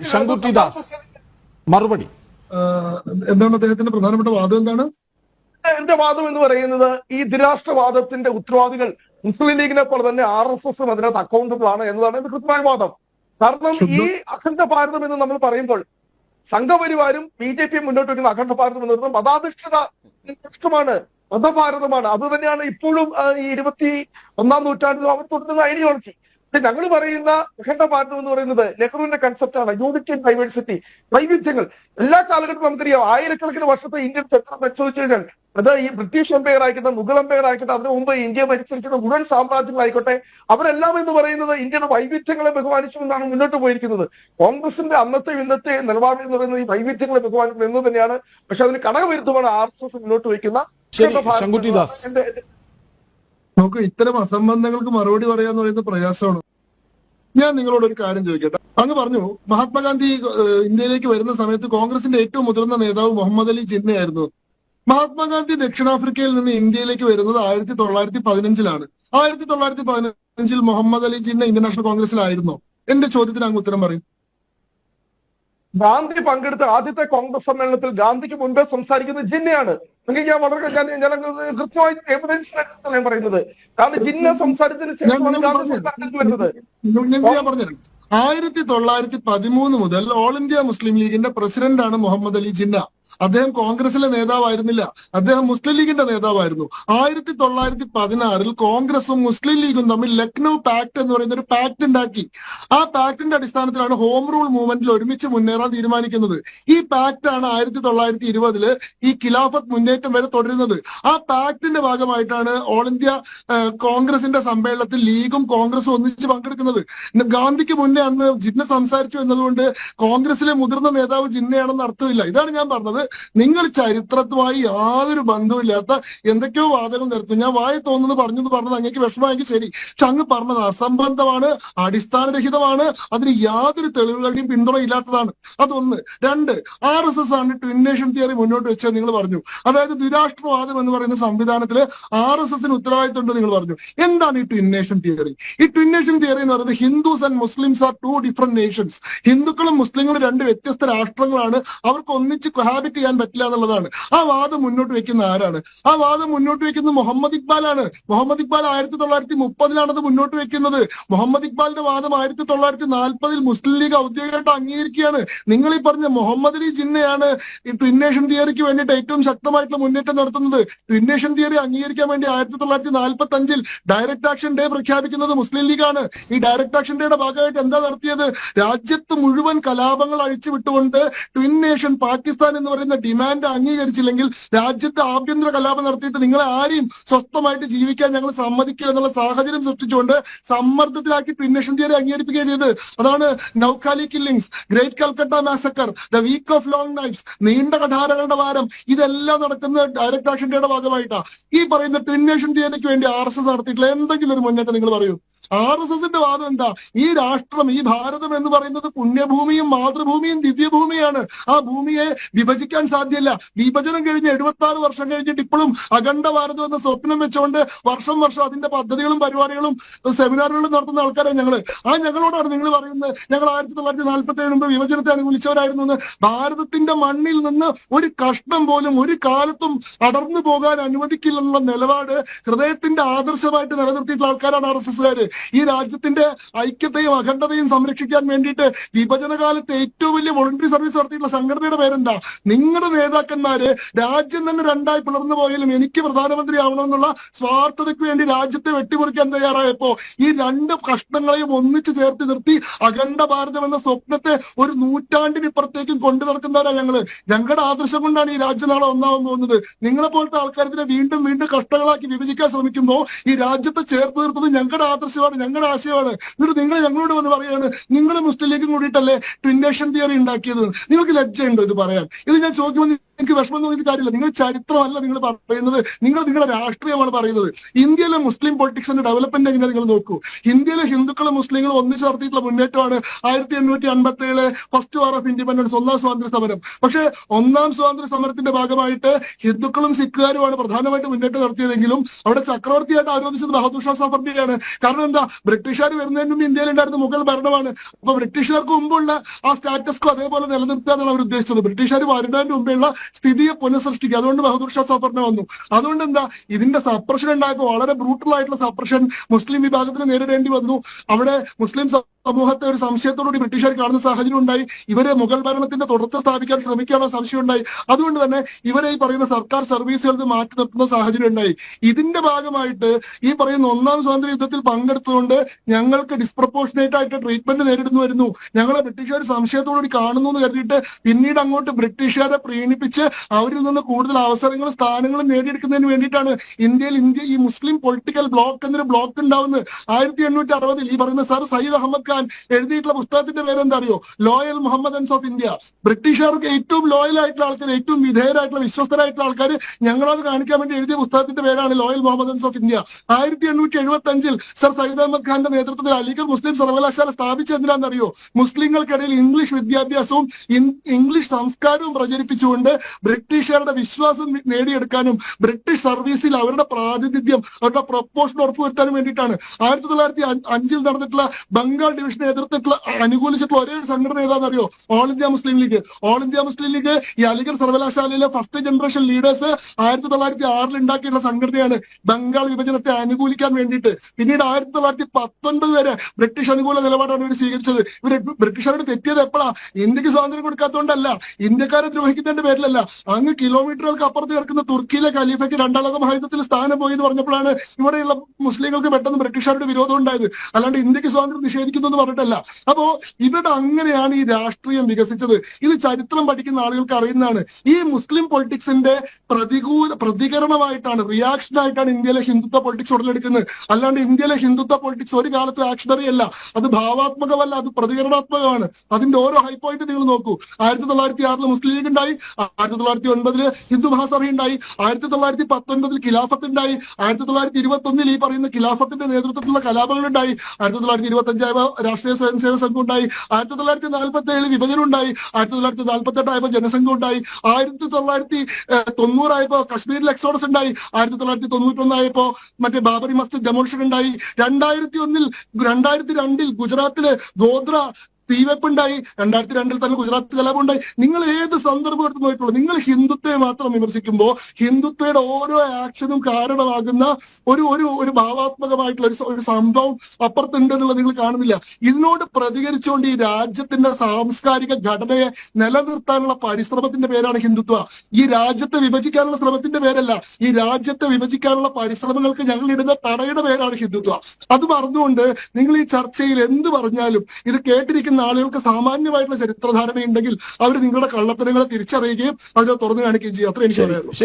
ശങ്കുട്ടി ദാസ് മറുപടി എന്താണ് അദ്ദേഹത്തിന്റെ പ്രധാനപ്പെട്ട വാദം എന്താണ്? എന്റെ വാദം എന്ന് പറയുന്നത് ഈ ദ്വിരാഷ്ട്രവാദത്തിന്റെ ഉത്തരവാദികൾ മുസ്ലിം ലീഗിനെ പോലെ തന്നെ ആർ എസ് എസും അതിനകത്ത് അക്കൗണ്ടബിൾ ആണ് എന്നതാണ് എന്റെ കൃത്യമായ വാദം. കാരണം ഈ അഖണ്ഡ ഭാരതം എന്ന് നമ്മൾ പറയുമ്പോൾ സംഘപരിവാരും ബി ജെ പിയും മുന്നോട്ട് വയ്ക്കുന്ന അഖണ്ഡ ഭാരതം എന്ന് പറയുന്നത് മതാധിഷ്ഠിത രാഷ്ട്രമാണ് മതഭാരതമാണ്. അത് തന്നെയാണ് ഇപ്പോഴും ഈ ഇരുപത്തി ഒന്നാം നൂറ്റാണ്ടിൽ അവർ തുടരുന്ന ഐഡിയോളജി ഞങ്ങൾ പറയുന്ന അഖണ്ഡ ഭാരതം എന്ന് പറയുന്നത് നെഹ്റുവിന്റെ കൺസെപ്റ്റാണ് യൂണിറ്റി ആൻഡ് ഡൈവേഴ്സിറ്റി വൈവിധ്യങ്ങൾ. എല്ലാ കാലഘട്ടത്തിലും നമുക്കറിയാം. ആയിരക്കണക്കിന് വർഷത്തെ ഇന്ത്യൻ ചരിത്രം പരിശോധിച്ചു കഴിഞ്ഞാൽ അത് ഈ ബ്രിട്ടീഷ് എംപയർ ആയിക്കോട്ടെ മുഗൾ എംപയർ ആയിക്കോട്ടെ അതിനു മുമ്പ് ഇന്ത്യ ഭരിച്ചിരിക്കുന്ന മുഴുവൻ സാമ്രാജ്യങ്ങളായിക്കോട്ടെ അവരെല്ലാം എന്ന് പറയുന്നത് ഇന്ത്യയുടെ വൈവിധ്യങ്ങളെ ബഹുമാനിച്ചു എന്നാണ് മുന്നോട്ട് പോയിരിക്കുന്നത്. കോൺഗ്രസിന്റെ അന്നത്തെ ഇന്നത്തെ നിലപാട് എന്ന് പറയുന്നത് ഈ വൈവിധ്യങ്ങളെ ബഹുമാനിക്കുന്നത് എന്ന് തന്നെയാണ്. പക്ഷെ അതിന് കടകവിരുദ്ധമാണ് ആർ എസ് എസ് മുന്നോട്ട് വയ്ക്കുന്ന നോക്കൂ ഇത്തരം അസംബന്ധങ്ങൾക്ക് മറുപടി പറയാന്ന് പറയുന്നത് പ്രയാസമാണ്. ഞാൻ നിങ്ങളോട് ഒരു കാര്യം ചോദിക്കട്ടെ? അങ്ങ് പറഞ്ഞു മഹാത്മാഗാന്ധി ഇന്ത്യയിലേക്ക് വരുന്ന സമയത്ത് കോൺഗ്രസിന്റെ ഏറ്റവും മുതിർന്ന നേതാവ് മുഹമ്മദ് അലി ജിന്നയായിരുന്നു. മഹാത്മാഗാന്ധി ദക്ഷിണാഫ്രിക്കയിൽ നിന്ന് ഇന്ത്യയിലേക്ക് വരുന്നത് ആയിരത്തി തൊള്ളായിരത്തി പതിനഞ്ചിലാണ് ആയിരത്തി തൊള്ളായിരത്തി പതിനഞ്ചിൽ മുഹമ്മദ് അലി ജിന്ന ഇന്ത്യൻ നാഷണൽ കോൺഗ്രസിലായിരുന്നോ. എന്റെ ചോദ്യത്തിന് അങ്ങ് ഉത്തരം പറയും. ഗാന്ധി പങ്കെടുത്ത ആദ്യത്തെ കോൺഗ്രസ് സമ്മേളനത്തിൽ ഗാന്ധിക്ക് മുൻപേ സംസാരിക്കുന്നത് ജിന്നയാണ്. എങ്കിൽ ഞാൻ വളരെ ഞാൻ ഞാൻ കൃത്യമായി എവിഡൻസ് ഞാൻ പറയുന്നത്. കാരണം ജിന്ന സംസാരിച്ചതിന് ശേഷമാണ് ഗാന്ധി വരുന്നത് ആയിരത്തി തൊള്ളായിരത്തി പതിമൂന്ന് മുതൽ ഓൾ ഇന്ത്യ മുസ്ലിം ലീഗിന്റെ പ്രസിഡന്റാണ് മുഹമ്മദ് അലി ജിന്ന. അദ്ദേഹം കോൺഗ്രസിലെ നേതാവായിരുന്നില്ല. അദ്ദേഹം മുസ്ലിം ലീഗിന്റെ നേതാവായിരുന്നു. ആയിരത്തി തൊള്ളായിരത്തി പതിനാറിൽ കോൺഗ്രസും മുസ്ലിം ലീഗും തമ്മിൽ ലക്നൗ പാക്ട് എന്ന് പറയുന്ന ഒരു പാക്ട് ഉണ്ടാക്കി. ആ പാക്ടിന്റെ അടിസ്ഥാനത്തിലാണ് ഹോം റൂൾ മൂവ്മെന്റിൽ ഒരുമിച്ച് മുന്നേറാൻ തീരുമാനിക്കുന്നത്. ഈ പാക്ട് ആണ് ആയിരത്തി തൊള്ളായിരത്തി ഇരുപതിൽ ഈ ഖിലാഫത്ത് മുന്നേറ്റം വരെ തുടരുന്നത്. ആ പാക്ടിന്റെ ഭാഗമായിട്ടാണ് ഓൾ ഇന്ത്യ കോൺഗ്രസിന്റെ സമ്മേളനത്തിൽ ലീഗും കോൺഗ്രസും ഒന്നിച്ച് പങ്കെടുക്കുന്നത്. ഗാന്ധിക്ക് മുന്നേ അന്ന് ജിന്ന സംസാരിച്ചു എന്നതുകൊണ്ട് കോൺഗ്രസിലെ മുതിർന്ന നേതാവ് ജിന്നയാണെന്ന് അർത്ഥമില്ല. ഇതാണ് ഞാൻ പറഞ്ഞത്. നിങ്ങൾ ചരിത്രത്തുമായി യാതൊരു ബന്ധവുമില്ലാത്ത എന്തൊക്കെയോ വാദങ്ങൾ നിർത്തും ഞാൻ വായി തോന്നുന്നത് പറഞ്ഞത് പറഞ്ഞത് അങ്ങേക്ക് വിഷമമെങ്കിൽ ശരി. പക്ഷെ അങ്ങ് പറഞ്ഞത് അസംബന്ധമാണ് അടിസ്ഥാനരഹിതമാണ് അതിന് യാതൊരു തെളിവുകളുടെയും പിന്തുണ ഇല്ലാത്തതാണ്. അതൊന്ന്. രണ്ട്. ആർ എസ് എസ് ആണ് ട്വിന്നേഷൻ തിയറി മുന്നോട്ട് വെച്ചത് നിങ്ങൾ പറഞ്ഞു. അതായത് ദുരാഷ്ട്രവാദം എന്ന് പറയുന്ന സംവിധാനത്തിൽ ആർ എസ് എസിന് ഉത്തരവാദിത്വം ഉണ്ട് നിങ്ങൾ പറഞ്ഞു. എന്താണ് ഈ ട്വിന്നേഷൻ തിയറി ഈ ട്വിന്നേഷൻ തിയറി എന്ന് പറയുന്നത് Hindus and Muslims are two different nations. ഹിന്ദുക്കളും മുസ്ലിങ്ങളും രണ്ട് വ്യത്യസ്ത രാഷ്ട്രങ്ങളാണ്. അവർക്ക് ഒന്നിച്ച് കൊഹാബിറ്റ് ചെയ്യാൻ പറ്റില്ല എന്നുള്ളതാണ്. ആ വാദം മുന്നോട്ട് വെക്കുന്ന ആരാണ്? ആ വാദം മുന്നോട്ട് വെക്കുന്നത് മുഹമ്മദ് ഇക്ബാലാണ്. മുഹമ്മദ് ഇക്ബാൽ ആയിരത്തി തൊള്ളായിരത്തി അത് മുന്നോട്ട് വെക്കുന്നത്. മുഹമ്മദ് ഇക്ബാലിന്റെ വാദം ആയിരത്തി തൊള്ളായിരത്തി നാൽപ്പതിൽ മുസ്ലിം ലീഗ് ഔദ്യോഗികമായിട്ട് അംഗീകരിക്കുകയാണ്. നിങ്ങൾ ഈ പറഞ്ഞ മുഹമ്മദ് അലി ജിന്നയാണ് ഈ ട്വിൻ നേഷൻ തിയറിക്ക് വേണ്ടിയിട്ട് ഏറ്റവും ശക്തമായിട്ടുള്ള മുന്നേറ്റം നടത്തുന്നത്. ട്വിന്നേഷൻ നേഷൻ തിയറി അംഗീകരിക്കാൻ വേണ്ടി ആയിരത്തി തൊള്ളായിരത്തി നാൽപ്പത്തി അഞ്ചിൽ ഡയറക്ട് ആക്ഷൻ ഡേ പ്രഖ്യാപിക്കുന്നത് മുസ്ലിം ലീഗാണ്. ഈ ഡയറക്ട് ആക്ഷൻ ഡേയുടെ ഭാഗമായിട്ട് എന്താ നടത്തിയത്? രാജ്യത്ത് മുഴുവൻ കലാപങ്ങൾ അഴിച്ചു വിട്ടുകൊണ്ട് ട്വിൻ നേഷൻ പാകിസ്ഥാൻ എന്ന് പറയുന്ന ഡിമാൻഡ് അംഗീകരിച്ചില്ലെങ്കിൽ രാജ്യത്ത് ആഭ്യന്തര കലാപം നടത്തിയിട്ട് നിങ്ങൾ ആരെയും സ്വസ്ഥമായിട്ട് ജീവിക്കാൻ ഞങ്ങൾ സമ്മതിക്കില്ല എന്നുള്ള സാഹചര്യം സൃഷ്ടിച്ചുകൊണ്ട് സമ്മർദ്ദത്തിലാക്കി തിയറി അംഗീകരിപ്പിക്കുകയും ചെയ്ത് അതാണ് Noakhali killings great Calcutta massacre the week of long nights നീണ്ട കഠാരകളുടെ വാരം. ഇതെല്ലാം നടക്കുന്നത് ഡയറക്ട് ആക്ഷൻ ഡേയുടെ ഭാഗമായിട്ടാ. ഈ പറയുന്ന ട്വിൻ നേഷൻ തിയറിക്ക് വേണ്ടി ആർ എസ് എസ് നടത്തിയിട്ടുള്ള എന്തെങ്കിലും ഒരു മുന്നേറ്റം നിങ്ങൾ പറയൂ. ആർ എസ് എസിന്റെ വാദം എന്താ? ഈ രാഷ്ട്രം ഈ ഭാരതം എന്ന് പറയുന്നത് പുണ്യഭൂമിയും മാതൃഭൂമിയും ദിവ്യഭൂമിയാണ്. ആ ഭൂമിയെ വിഭജിക്കാൻ സാധ്യമല്ല വിഭജനം കഴിഞ്ഞ് എഴുപത്തി ആറ് വർഷം കഴിഞ്ഞിട്ട് ഇപ്പോഴും അഖണ്ഡ ഭാരതം എന്ന സ്വപ്നം വെച്ചുകൊണ്ട് വർഷം വർഷം അതിന്റെ പദ്ധതികളും പരിപാടികളും സെമിനാറുകളും നടത്തുന്ന ആൾക്കാരെ ഞങ്ങൾ. ആ ഞങ്ങളോടാണ് നിങ്ങൾ പറയുന്നത്. ഞങ്ങൾ ആയിരത്തി തൊള്ളായിരത്തി നാൽപ്പത്തി ഏഴ് മുമ്പ് വിഭജനത്തെ അനുകൂലിച്ചവരായിരുന്നു എന്ന്. ഭാരതത്തിന്റെ മണ്ണിൽ നിന്ന് ഒരു കഷ്ണം പോലും ഒരു കാലത്തും അടർന്നു പോകാൻ അനുവദിക്കില്ലെന്നുള്ള നിലപാട് ഹൃദയത്തിന്റെ ആദർശമായിട്ട് നിലനിർത്തിയിട്ടുള്ള ആൾക്കാരാണ് ആർ എസ് എസ്സുകാര്. ഈ രാജ്യത്തിന്റെ ഐക്യത്തെയും അഖണ്ഡതയും സംരക്ഷിക്കാൻ വേണ്ടിയിട്ട് വിഭജന കാലത്ത് ഏറ്റവും വലിയ വോളണ്ടറി സർവീസ് നടത്തിയിട്ടുള്ള സംഘടനയുടെ പേരെന്താ? നിങ്ങളുടെ നേതാക്കന്മാര് രാജ്യം തന്നെ രണ്ടായി പിളർന്നു പോയാലും എനിക്ക് പ്രധാനമന്ത്രി ആവണമെന്നുള്ള സ്വാർത്ഥതയ്ക്ക് വേണ്ടി രാജ്യത്തെ വെട്ടിമുറിക്കാൻ തയ്യാറായപ്പോ ഈ രണ്ട് കഷ്ണങ്ങളെയും ഒന്നിച്ചു ചേർത്ത് നിർത്തി അഖണ്ഡ ഭാരതം എന്ന സ്വപ്നത്തെ ഒരു നൂറ്റാണ്ടിനിപ്പുറത്തേക്കും കൊണ്ടു നടക്കുന്നവരാ ഞങ്ങൾ. ഞങ്ങളുടെ ആദർശം കൊണ്ടാണ് ഈ രാജ്യം നാളെ ഒന്നാവാൻ പോകുന്നത്. നിങ്ങളെ പോലത്തെ ആൾക്കാരത്തിനെ വീണ്ടും വീണ്ടും കഷ്ടങ്ങളാക്കി വിഭജിക്കാൻ ശ്രമിക്കുമ്പോൾ ഈ രാജ്യത്തെ ചേർത്ത് നിർത്തുന്നത് ഞങ്ങളുടെ ആദർശമാണ് ഞങ്ങളുടെ ആശയമാണ്. എന്നിട്ട് നിങ്ങൾ ഞങ്ങളോട് വന്ന് പറയാണ് നിങ്ങൾ മുസ്ലിം ലീഗും കൂടിയിട്ടല്ലേ ട്വിൻഡേഷൻ തിയറി ഉണ്ടാക്കിയത്? നിങ്ങൾക്ക് ലജ്ജയുണ്ടോ ഇത് പറയാൻ? ഇത് ഞാൻ ചോദിക്കുമ്പോൾ നിങ്ങൾക്ക് വിഷമം തോന്നിയിട്ട് കാര്യമില്ല. നിങ്ങൾ ചരിത്രമല്ല നിങ്ങൾ പറയുന്നത്. നിങ്ങൾ നിങ്ങളുടെ രാഷ്ട്രീയമാണ് പറയുന്നത്. ഇന്ത്യയിലെ മുസ്ലിം പൊളിറ്റിക്സിന്റെ ഡെവലപ്മെന്റ് എങ്ങനെ നിങ്ങൾ നോക്കൂ. ഇന്ത്യയിലെ ഹിന്ദുക്കളും മുസ്ലിങ്ങളും ഒന്നിച്ച് നടത്തിയിട്ടുള്ള മുന്നേറ്റമാണ് ആയിരത്തി എണ്ണൂറ്റി അൻപത്തി ഏഴ് ഫസ്റ്റ് വാർ ഓഫ് ഇൻഡിപെൻഡൻസ് ഒന്നാം സ്വാതന്ത്ര്യ സമരം. പക്ഷെ ഒന്നാം സ്വാതന്ത്ര്യ സമരത്തിന്റെ ഭാഗമായിട്ട് ഹിന്ദുക്കളും സിഖുകാരുമാണ് പ്രധാനമായിട്ട് മുന്നേറ്റം നടത്തിയതെങ്കിലും അവിടെ ചക്രവർത്തിയായിട്ട് ആരോപിച്ചത് ബഹദൂർ ഷാ സഫറിനെയാണ് കാരണം എന്താ? ബ്രിട്ടീഷുകാർ വരുന്നതിന് മുമ്പ് ഇന്ത്യയിൽ ഉണ്ടായിരുന്ന മുഗൾ ഭരണമാണ്. അപ്പൊ ബ്രിട്ടീഷുകാർക്ക് മുമ്പുള്ള ആ സ്റ്റാറ്റസ്കോ അതേപോലെ നിലനിർത്തുക എന്നാണ് അവർ ഉദ്ദേശിച്ചത്. ബ്രിട്ടീഷുകാർ വരുന്നതിന് മുമ്പുള്ള സ്ഥിതിയെ പുനഃസൃഷ്ടിക്കുക അതുകൊണ്ട് ബഹദൂർ ഷാ സഫറിനെ വന്നു. അതുകൊണ്ട് എന്താ? ഇതിന്റെ സപ്രഷൻ ഉണ്ടായപ്പോൾ വളരെ ബ്രൂട്ടൽ ആയിട്ടുള്ള സപ്രഷൻ മുസ്ലിം വിഭാഗത്തിന് നേരിടേണ്ടി വന്നു. അവിടെ മുസ്ലിം സമൂഹത്തെ ഒരു സംശയത്തോടുകൂടി ബ്രിട്ടീഷുകാർ കാണുന്ന സാഹചര്യം ഉണ്ടായി. ഇവരെ മുഗൾ ഭരണത്തിന്റെ തുടർച്ച സ്ഥാപിക്കാൻ ശ്രമിക്കാനുള്ള സംശയം ഉണ്ടായി. അതുകൊണ്ട് തന്നെ ഇവരെ ഈ പറയുന്ന സർക്കാർ സർവീസുകളിൽ മാറ്റി നിർത്തുന്ന സാഹചര്യം ഉണ്ടായി. ഇതിന്റെ ഭാഗമായിട്ട് ഈ പറയുന്ന ഒന്നാം സ്വാതന്ത്ര്യ യുദ്ധത്തിൽ പങ്കെടുത്തുകൊണ്ട് ഞങ്ങൾക്ക് ഡിസ്പ്രപ്പോർഷനേറ്റ് ആയിട്ട് ട്രീറ്റ്മെന്റ് നേരിടുന്നു വരുന്നു. ഞങ്ങളെ ബ്രിട്ടീഷുകാർ സംശയത്തോടുകൂടി കാണുന്നു എന്ന് കരുതിയിട്ട് പിന്നീട് അങ്ങോട്ട് ബ്രിട്ടീഷുകാരെ പ്രീണിപ്പിച്ച് അവരിൽ നിന്ന് കൂടുതൽ അവസരങ്ങളും സ്ഥാനങ്ങളും നേടിയെടുക്കുന്നതിന് വേണ്ടിയിട്ടാണ് ഇന്ത്യയിൽ ഇന്ത്യ ഈ മുസ്ലിം പൊളിറ്റിക്കൽ ബ്ലോക്ക് എന്നൊരു ബ്ലോക്ക് ഉണ്ടാവുന്നത്. ആയിരത്തി എണ്ണൂറ്റി അറുപതിൽ ഈ പറയുന്ന സർ സയ്യിദ് അഹമ്മദ് എഴുതിയിട്ടുള്ള പുസ്തകത്തിന്റെ പേരെന്താ അറിയോ ലോയൽ മുഹമ്മദൻസ് ഓഫ് ഇന്ത്യ. ബ്രിട്ടീഷുകാർക്ക് ഏറ്റവും ലോയൽ ആയിട്ടുള്ള ആൾക്കാർ ഏറ്റവും വിധേയരായിട്ടുള്ള വിശ്വസ്തരായിട്ടുള്ള ആൾക്കാർ ഞങ്ങളത് കാണിക്കാൻ വേണ്ടി എഴുതിയ പുസ്തകത്തിന്റെ പേരാണ് ലോയൽ മുഹമ്മദൻസ് ഓഫ് ഇന്ത്യ. ആയിരത്തി എണ്ണൂറ്റി എഴുപത്തി അഞ്ചിൽ സർ സയ്യിദ് അഹമ്മദ് ഖാന്റെ നേതൃത്വത്തിൽ അലിഗഡ് മുസ്ലിം സർവകലാശാല സ്ഥാപിച്ചെന്തിനാണെന്നറിയോ മുസ്ലിങ്ങൾക്കിടയിൽ ഇംഗ്ലീഷ് വിദ്യാഭ്യാസവും ഇംഗ്ലീഷ് സംസ്കാരവും പ്രചരിപ്പിച്ചുകൊണ്ട് ബ്രിട്ടീഷുകാരുടെ വിശ്വാസം നേടിയെടുക്കാനും ബ്രിട്ടീഷ് സർവീസിൽ അവരുടെ പ്രാതിനിധ്യം അവരുടെ പ്രൊപ്പോഷൻ ഉറപ്പുവരുത്താനും വേണ്ടിയിട്ടാണ്. ആയിരത്തി തൊള്ളായിരത്തി അഞ്ചിൽ നടന്നിട്ടുള്ള ബംഗാൾ ഡിവിഷനെ എതിർത്തിട്ടുള്ള അനുകൂലിച്ചിട്ടുള്ള ഒരേ സംഘടന ഏതാണെന്നറിയോ? All India Muslim league all India Muslim league ഈ അലിഗഡ് സർവകലാശാലയിലെ ഫസ്റ്റ് ജനറേഷൻ ലീഡേഴ്സ് ആയിരത്തി തൊള്ളായിരത്തി ആറിൽ ഉണ്ടാക്കിയിട്ടുള്ള സംഘടനയാണ് ബംഗാൾ വിഭജനത്തെ അനുകൂലിക്കാൻ വേണ്ടിയിട്ട്. പിന്നീട് ആയിരത്തി തൊള്ളായിരത്തി പത്തൊൻപത് വരെ ബ്രിട്ടീഷ് അനുകൂല നിലപാടാണ് ഇവർ സ്വീകരിച്ചത്. ഇവർ ബ്രിട്ടീഷുകാരോട് തെറ്റിയത് എപ്പോഴാ ഇന്ത്യയ്ക്ക് സ്വാതന്ത്ര്യം കൊടുക്കാത്തതുകൊണ്ടല്ല. ഇന്ത്യക്കാരെ ദ്രോഹിക്കുന്നതിന്റെ പേരിലല്ല. അങ്ങ് കിലോമീറ്ററുകൾക്ക് അപ്പുറത്ത് കിടക്കുന്ന തുർക്കിയിലെ ഖലീഫയ്ക്ക് രണ്ടാം ലോക മഹായുദ്ധത്തിൽ സ്ഥാനം പോയി എന്ന് പറഞ്ഞപ്പോഴാണ് ഇവിടെയുള്ള മുസ്ലിങ്ങൾക്ക് പെട്ടെന്ന് ബ്രിട്ടീഷുകാരുടെ വിരോധം ഉണ്ടായത് അല്ലാണ്ട് ഇന്ത്യയ്ക്ക് സ്വാതന്ത്ര്യം നിഷേധിക്കുന്നു എന്ന് പറഞ്ഞിട്ടല്ല. അപ്പോ ഇവിടെ അങ്ങനെയാണ് ഈ രാഷ്ട്രീയം വികസിച്ചത്. ഇത് ചരിത്രം പഠിക്കുന്ന ആളുകൾക്ക് അറിയുന്നതാണ്. ഈ മുസ്ലിം പൊളിറ്റിക്സിന്റെ പ്രതികൂല പ്രതികരണമായിട്ടാണ് റിയാക്ഷൻ ആയിട്ടാണ് ഇന്ത്യയിലെ ഹിന്ദുത്വ പൊളിറ്റിക്സ് ഉടലെടുക്കുന്നത്. അല്ലാണ്ട് ഇന്ത്യയിലെ ഹിന്ദുത്വ പൊളിറ്റിക്സ് ഒരു കാലത്ത് ആക്ഷണറി അല്ല. അത് ഭാവാത്മകമല്ല അത് പ്രതികരണാത്മകമാണ്. അതിന്റെ ഓരോ ഹൈ പോയിന്റ് നിങ്ങൾ നോക്കൂ. ആയിരത്തി തൊള്ളായിരത്തി ആറിൽ മുസ്ലിം ലീഗ് ഉണ്ടായി ആയിരത്തി തൊള്ളായിരത്തി ഒൻപതിൽ ഹിന്ദു മഹാസഭ ഉണ്ടായി ആയിരത്തി തൊള്ളായിരത്തി പത്തൊൻപതിൽ ഖിലാഫത്ത് ഉണ്ടായി ആയിരത്തി തൊള്ളായിരത്തി ഇരുപത്തി ഒന്നിൽ ഈ പറയുന്ന ഖിലാഫത്തിന്റെ നേതൃത്വത്തിലുള്ള കലാപങ്ങൾ ഉണ്ടായി ആയിരത്തി തൊള്ളായിരത്തി ഇരുപത്തി അഞ്ചായപ്പോ രാഷ്ട്രീയ സ്വയം സേവക സംഘം ഉണ്ടായി ആയിരത്തി തൊള്ളായിരത്തി നാൽപ്പത്തി ഏഴിൽ വിഭജനം ഉണ്ടായി ആയിരത്തി തൊള്ളായിരത്തി നാൽപ്പത്തി എട്ടായപ്പോ ജനസംഘം ഉണ്ടായി ആയിരത്തി തൊള്ളായിരത്തി തൊണ്ണൂറായപ്പോ കശ്മീരിൽ എക്സോഡസ് ഉണ്ടായി. ആയിരത്തി തൊള്ളായിരത്തി തൊണ്ണൂറ്റി ഒന്നായപ്പോ മറ്റേ ബാബറി മസ്ജിദ് ഡെമോളിഷൻ ഉണ്ടായി. രണ്ടായിരത്തി ഒന്നിൽ രണ്ടായിരത്തി രണ്ടിൽ ഗുജറാത്തിലെ ഗോദ്ര തീവെപ്പുണ്ടായി. രണ്ടായിരത്തി രണ്ടിൽ തന്നെ ഗുജറാത്ത് കലാപം ഉണ്ടായി നിങ്ങൾ ഏത് സന്ദർഭം എടുത്ത് നോക്കിയിട്ടുള്ളൂ നിങ്ങൾ ഹിന്ദുത്വയെ മാത്രം വിമർശിക്കുമ്പോൾ ഹിന്ദുത്വയുടെ ഓരോ ആക്ഷനും കാരണമാകുന്ന ഒരു ഒരു ഒരു ഭാവാത്മകമായിട്ടുള്ള ഒരു സംഭവം അപ്പുറത്തുണ്ട് എന്നുള്ളത് നിങ്ങൾ കാണുന്നില്ല. ഇതിനോട് പ്രതികരിച്ചുകൊണ്ട് ഈ രാജ്യത്തിന്റെ സാംസ്കാരിക ഘടനയെ നിലനിർത്താനുള്ള പരിശ്രമത്തിന്റെ പേരാണ് ഹിന്ദുത്വ. ഈ രാജ്യത്തെ വിഭജിക്കാനുള്ള ശ്രമത്തിന്റെ പേരല്ല. ഈ രാജ്യത്തെ വിഭജിക്കാനുള്ള പരിശ്രമങ്ങൾക്ക് ഞങ്ങൾ ഇടുന്ന തടയുടെ പേരാണ് ഹിന്ദുത്വ. അത് പറഞ്ഞുകൊണ്ട് നിങ്ങൾ ഈ ചർച്ചയിൽ എന്ത് പറഞ്ഞാലും ഇത് കേട്ടിരിക്കുന്ന ആളുകൾക്ക് സാമാന്യമായിട്ടുള്ള ചരിത്രധാരണയുണ്ടെങ്കിൽ അവർ നിങ്ങളുടെ കള്ളത്തരങ്ങളെ തിരിച്ചറിയുകയും അതിനെ തുറന്നു കാണിക്കുകയും ചെയ്യും. അത്ര എനിക്ക് പറയാനുള്ളൂ.